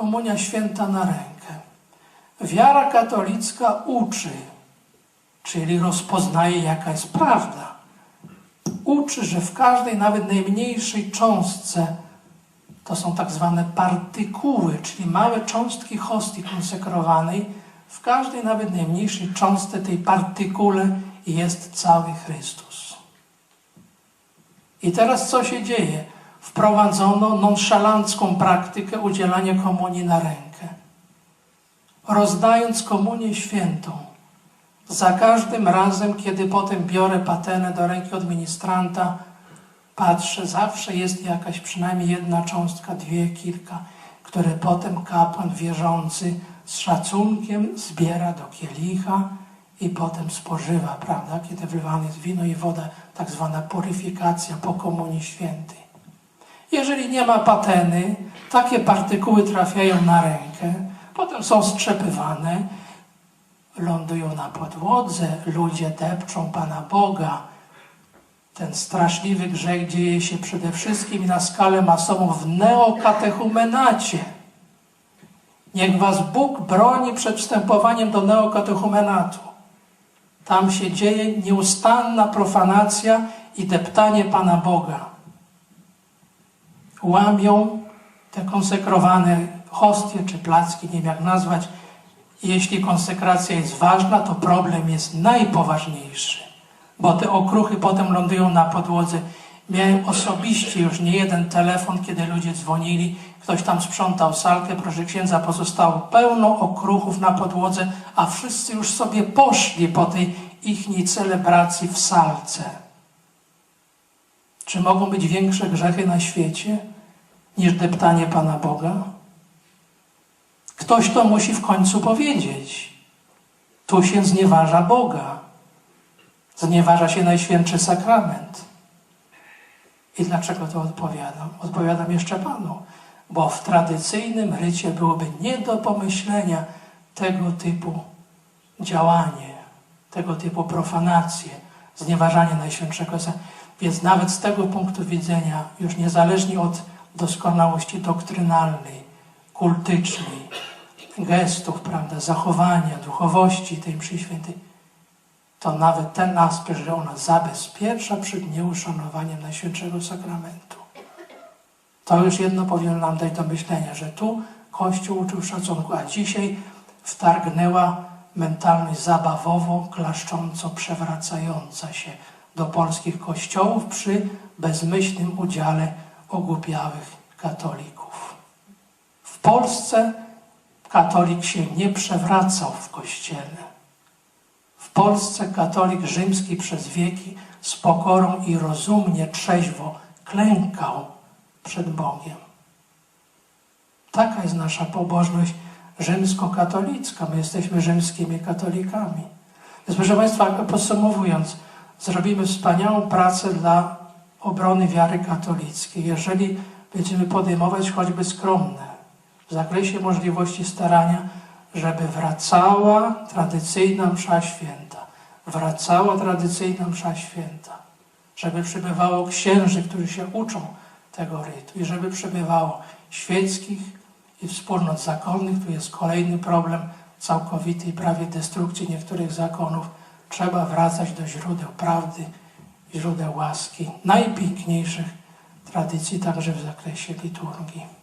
komunia święta na rękę. Wiara katolicka uczy, czyli rozpoznaje, jaka jest prawda. Uczy, że w każdej, nawet najmniejszej cząstce, to są tak zwane partykuły, czyli małe cząstki hostii konsekrowanej, w każdej, nawet najmniejszej cząstce tej partykule jest cały Chrystus. I teraz co się dzieje? Wprowadzono nonszalancką praktykę udzielania komunii na rękę. Rozdając komunię świętą, za każdym razem, kiedy potem biorę patenę do ręki od ministranta, patrzę, zawsze jest jakaś przynajmniej jedna cząstka, dwie, kilka, które potem kapłan wierzący z szacunkiem zbiera do kielicha i potem spożywa, prawda? Kiedy wlewane jest wino i woda, tak zwana puryfikacja po komunii świętej. Jeżeli nie ma pateny, takie partykuły trafiają na rękę, potem są strzepywane, lądują na podłodze, ludzie depczą Pana Boga. Ten straszliwy grzech dzieje się przede wszystkim na skalę masową w neokatechumenacie. Niech was Bóg broni przed wstępowaniem do neokatechumenatu. Tam się dzieje nieustanna profanacja i deptanie Pana Boga. Łamią te konsekrowane hostie czy placki, nie wiem jak nazwać. Jeśli konsekracja jest ważna, to problem jest najpoważniejszy, bo te okruchy potem lądują na podłodze. Miałem osobiście już nie jeden telefon, kiedy ludzie dzwonili, ktoś tam sprzątał salkę, proszę księdza, pozostało pełno okruchów na podłodze, a wszyscy już sobie poszli po tej ichniej celebracji w salce. Czy mogą być większe grzechy na świecie niż deptanie Pana Boga? Ktoś to musi w końcu powiedzieć. Tu się znieważa Boga. Znieważa się Najświętszy Sakrament. I dlaczego to odpowiadam? Odpowiadam jeszcze Panu, bo w tradycyjnym rycie byłoby nie do pomyślenia tego typu działanie, tego typu profanacje, znieważanie Najświętszego Sakramentu. Więc nawet z tego punktu widzenia, już niezależnie od doskonałości doktrynalnej, kultycznej, gestów, prawda, zachowania, duchowości tej mszy świętej, to nawet ten aspekt, że ona zabezpiecza przed nieuszanowaniem Najświętszego Sakramentu. To już jedno powinno nam dać do myślenia, że tu Kościół uczył szacunku, a dzisiaj wtargnęła mentalność zabawowo, klaszcząco przewracająca się do polskich kościołów przy bezmyślnym udziale ogłupiałych katolików. W Polsce katolik się nie przewracał w kościele. W Polsce katolik rzymski przez wieki z pokorą i rozumnie, trzeźwo klękał przed Bogiem. Taka jest nasza pobożność rzymskokatolicka. My jesteśmy rzymskimi katolikami. Więc proszę Państwa, podsumowując, zrobimy wspaniałą pracę dla obrony wiary katolickiej, jeżeli będziemy podejmować choćby skromne w zakresie możliwości starania, żeby wracała tradycyjna msza święta. Wracała tradycyjna msza święta. Żeby przybywało księży, którzy się uczą tego rytu i żeby przybywało świeckich i wspólnot zakonnych. Tu jest kolejny problem całkowitej prawie destrukcji niektórych zakonów. Trzeba wracać do źródeł prawdy, źródeł łaski, najpiękniejszych tradycji, także w zakresie liturgii.